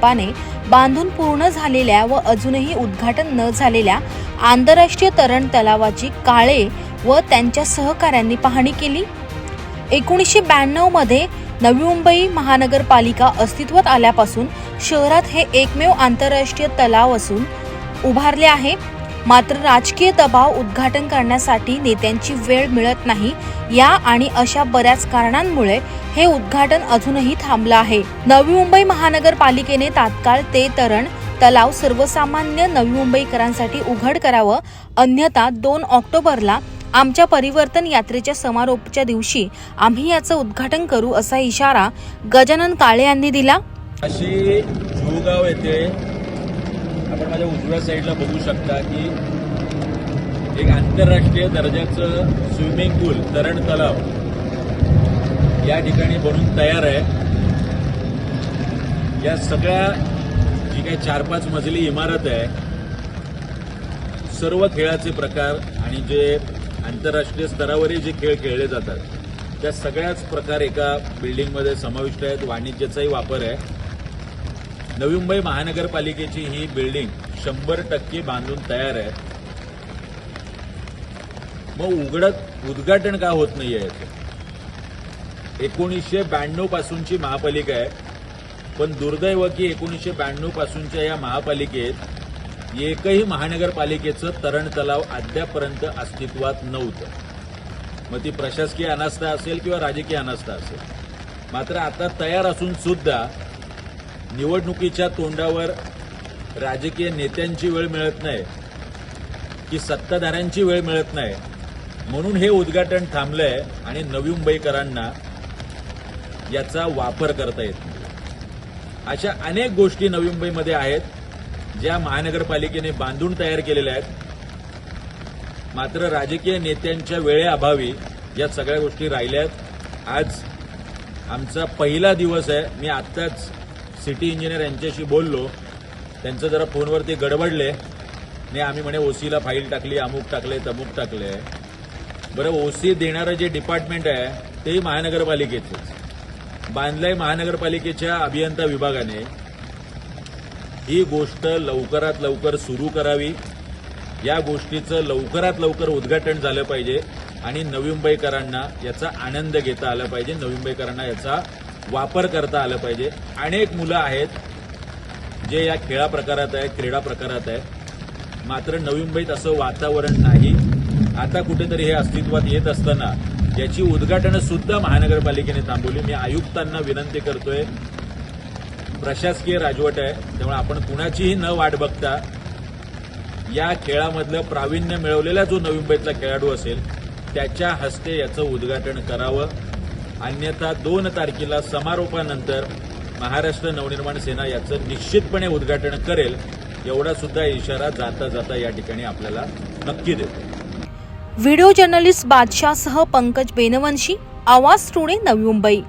संपाने बांधून पूर्ण झालेल्या व अजूनही उद्घाटन न झालेल्या आंतरराष्ट्रीय तरण तलावाची काळे व त्यांच्या सहकाऱ्यांनी पाहणी केली. एकोणीसशे ब्याण्णवमध्ये नवी मुंबई महानगरपालिका अस्तित्वात आल्यापासून शहरात हे एकमेव आंतरराष्ट्रीय तलाव असून उभारले आहे. मात्र राजकीय दबाव उद्घाटन करण्यासाठी नेत्यांची वेळ मिळत नाही. या आणि अशा बऱ्याच कारणांमुळे हे उद्घाटन अजूनही थांबलं आहे. नवी मुंबई महानगरपालिकेने तात्काळ ते तरण तलाव सर्वसामान्य नवी मुंबईकरांसाठी उघड करावं. अन्यथा दोन ऑक्टोबरला आमच्या परिवर्तन यात्रेच्या समारोपच्या दिवशी आम्ही याचं उद्घाटन करू असा इशारा गजानन काळे यांनी दिला. अशी येथे आपण माझ्या उजव्या साईडला बघू शकता की एक आंतरराष्ट्रीय दर्जाचं स्विमिंग पूल तरण तलाव या ठिकाणी बनून तयार आहे. या सगळ्या जी काही चार पाच मजली इमारत आहे सर्व खेळाचे प्रकार आणि जे आंतरराष्ट्रीय स्तरावरही जे खेळ खेळले जातात त्या सगळ्याच प्रकार एका बिल्डिंगमध्ये समाविष्ट आहेत. वाणिज्याचाही वापर आहे. नवी मुंबई महानगरपालिकेची ही बिल्डिंग शंभर टक्के बांधून तयार आहे. मग उघडत उद्घाटन का होत नाहीये याचं? एकोणीसशे ब्याण्णव पासूनची महापालिका आहे. पण दुर्दैव की एकोणीसशे ब्याण्णव पासूनच्या या महापालिकेत एकही महानगरपालिकेचं तरण तलाव अद्यापर्यंत अस्तित्वात नव्हतं. मग ती प्रशासकीय अनास्था असेल किंवा राजकीय अनास्था असेल. मात्र आता तयार असून सुद्धा निवडणुकीच्या तोंडावर राजकीय नेत्यांची वेळ मिळत नाही की सत्ताधाऱ्यांची वेळ मिळत नाही. म्हणून हे उद्घाटन थांबलंय आणि नवी मुंबईकरांना याचा वापर करता येत नाही. अशा अनेक गोष्टी नवी मुंबईमध्ये आहेत ज्या महानगरपालिकेने बांधून तयार केलेल्या आहेत. मात्र राजकीय नेत्यांच्या वेळेअभावी या सगळ्या गोष्टी राहिल्या आहेत. आज आमचा पहिला दिवस आहे. मी आत्ताच सिटी इंजिनियर यांच्याशी बोललो. त्यांचं जरा फोनवरती गडबडले. नाही आम्ही म्हणे ओसीला फाईल टाकली अमुक टाकले तमुक टाकले. बरं ओसी देणारं जे डिपार्टमेंट आहे तेही महानगरपालिकेचंच. बांधलंय महानगरपालिकेच्या अभियंता विभागाने. ही गोष्ट लवकरात लवकर सुरू करावी. या गोष्टीचं लवकरात लवकर उद्घाटन झालं पाहिजे. आणि नवी मुंबईकरांना याचा आनंद घेता आला पाहिजे. नवी मुंबईकरांना याचा वापर करता आला पाहिजे. अनेक मुलं आहेत जे या खेळा प्रकारात आहे क्रीडा प्रकारात आहे मात्र नवी मुंबईत असं वातावरण नाही. आता कुठेतरी हे अस्तित्वात येत असताना याची उद्घाटनं सुद्धा महानगरपालिकेने थांबवली. मी आयुक्तांना विनंती करतोय प्रशासकीय राजवट आहे त्यामुळे आपण कुणाचीही न वाट बघता या खेळामधलं प्रावीण्य मिळवलेला जो नवी मुंबईतला खेळाडू असेल त्याच्या हस्ते याचं उद्घाटन करावं. अन्यथा दोन तारखेला समारोपानंतर महाराष्ट्र नवनिर्माण सेना याचं निश्चितपणे उद्घाटन करेल एवढा सुद्धा इशारा जाता जाता या ठिकाणी आपल्याला नक्की देतो. व्हिडिओ जर्नलिस्ट बादशाहसह पंकज बेनवंशी आवाज टुडे नवी मुंबई.